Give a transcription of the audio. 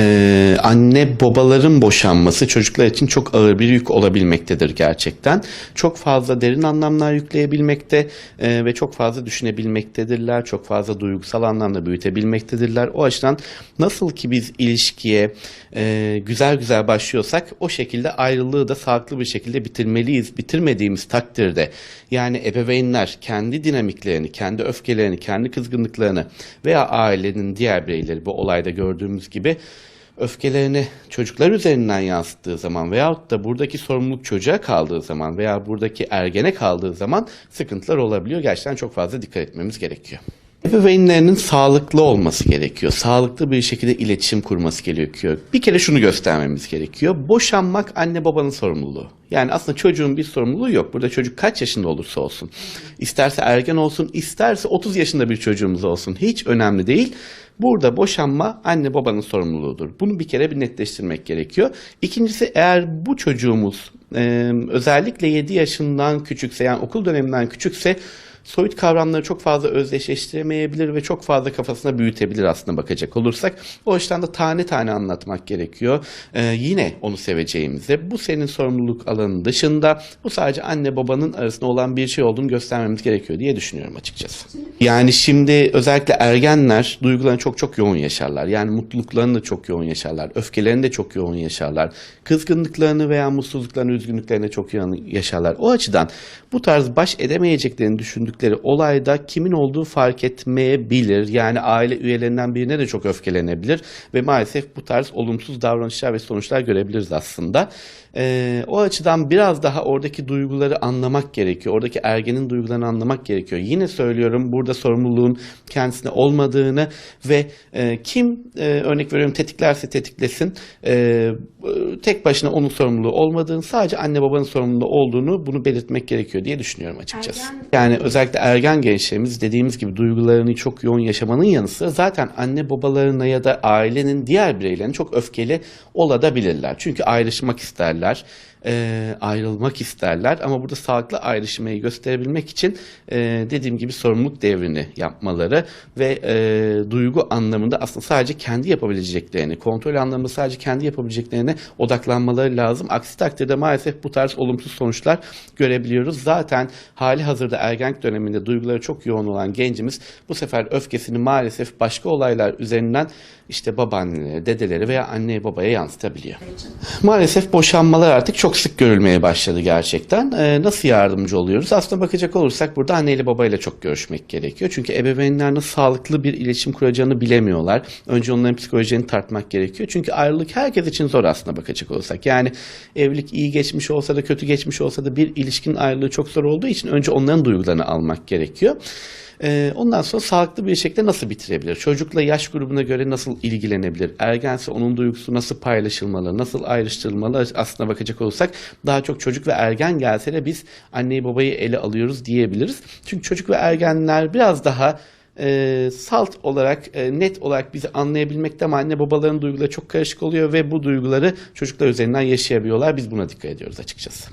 e, anne babaların boşanması çocuklar için çok ağır bir yük olabilmektedir gerçekten. Çok fazla derin anlamlar yükleyebilmekte e, ve çok fazla düşünebilmektedirler. Çok fazla duygusal anlamda büyütebilmektedirler. O açıdan nasıl ki biz ilişkiye e, güzel güzel başlıyorsak o şekilde ayrılığı da sağlıklı bir şekilde bitirmeliyiz. Bitirmediğimiz takdirde yani ebeveynler kendi dinamiklerini, kendi öfkelerini, kendi kızgınlıklarını veya ailenin diğer bireyleri bu olayda gördüğümüz gibi öfkelerini çocuklar üzerinden yansıttığı zaman veyahut da buradaki sorumluluk çocuğa kaldığı zaman veya buradaki ergene kaldığı zaman sıkıntılar olabiliyor. Gerçekten çok fazla dikkat etmemiz gerekiyor. Ebeveynlerinin sağlıklı olması gerekiyor. Sağlıklı bir şekilde iletişim kurması gerekiyor. Bir kere şunu göstermemiz gerekiyor. Boşanmak anne babanın sorumluluğu. Yani aslında çocuğun bir sorumluluğu yok. Burada çocuk kaç yaşında olursa olsun. İsterse ergen olsun, isterse 30 yaşında bir çocuğumuz olsun. Hiç önemli değil. Burada boşanma anne babanın sorumluluğudur. Bunu bir kere bir netleştirmek gerekiyor. İkincisi eğer bu çocuğumuz e, özellikle 7 yaşından küçükse yani okul döneminden küçükse soyut kavramları çok fazla özdeşleştiremeyebilir ve çok fazla kafasına büyütebilir aslında bakacak olursak. O açıdan da tane tane anlatmak gerekiyor. Ee, yine onu seveceğimize bu senin sorumluluk alanının dışında bu sadece anne babanın arasında olan bir şey olduğunu göstermemiz gerekiyor diye düşünüyorum açıkçası. Yani şimdi özellikle ergenler duygularını çok çok yoğun yaşarlar. Yani mutluluklarını da çok yoğun yaşarlar. Öfkelerini de çok yoğun yaşarlar. Kızgınlıklarını veya mutsuzluklarını, üzgünlüklerini çok yoğun yaşarlar. O açıdan bu tarz baş edemeyeceklerini düşündükleri olayda kimin olduğu fark etmeyebilir. Yani aile üyelerinden birine de çok öfkelenebilir ve maalesef bu tarz olumsuz davranışlar ve sonuçlar görebiliriz aslında. Ee, o açıdan biraz daha oradaki duyguları anlamak gerekiyor. Oradaki ergenin duygularını anlamak gerekiyor. Yine söylüyorum burada sorumluluğun kendisine olmadığını ve e, kim e, örnek veriyorum tetiklerse tetiklesin e, tek başına onun sorumluluğu olmadığını sadece anne babanın sorumluluğu olduğunu bunu belirtmek gerekiyor diye düşünüyorum açıkçası. Ergen- Yani özellikle ergen gençlerimiz dediğimiz gibi duygularını çok yoğun yaşamanın yanı sıra zaten anne babalarına ya da ailenin diğer bireylerine çok öfkeli olabilirler. Çünkü ayrışmak isterler, e, ayrılmak isterler ama burada sağlıklı ayrışmayı gösterebilmek için e, dediğim gibi sorumluluk devrini yapmaları ve e, duygu anlamında aslında sadece kendi yapabileceklerini, kontrol anlamında sadece kendi yapabileceklerine odaklanmaları lazım. Aksi takdirde maalesef bu tarz olumsuz sonuçlar görebiliyoruz. Zaten hali hazırda ergenlik döneminde duyguları çok yoğun olan gencimiz bu sefer öfkesini maalesef başka olaylar üzerinden işte babaannelere, dedeleri veya anneye babaya yansıtabiliyor. Maalesef boşanmalar artık çok sık görülmeye başladı gerçekten. Ee, nasıl yardımcı oluyoruz? Aslında bakacak olursak burada anneyle babayla çok görüşmek gerekiyor. Çünkü ebeveynler nasıl sağlıklı bir iletişim kuracağını bilemiyorlar. Önce onların psikolojisini tartmak gerekiyor. Çünkü ayrılık herkes için zor aslında bakacak olursak. Yani evlilik iyi geçmiş olsa da kötü geçmiş olsa da bir ilişkinin ayrılığı çok zor olduğu için önce onların duygularını almak gerekiyor. Ee, ondan sonra sağlıklı bir şekilde nasıl bitirebilir? Çocukla yaş grubuna göre nasıl ilgilenebilir? Ergense onun duygusu nasıl paylaşılmalı? Nasıl ayrıştırılmalı? Aslına bakacak olursak daha çok çocuk ve ergen gelse de biz anneyi babayı ele alıyoruz diyebiliriz. Çünkü çocuk ve ergenler biraz daha e, salt olarak, e, net olarak bizi anlayabilmekte ama anne babaların duyguları çok karışık oluyor ve bu duyguları çocuklar üzerinden yaşayabiliyorlar. Biz buna dikkat ediyoruz açıkçası.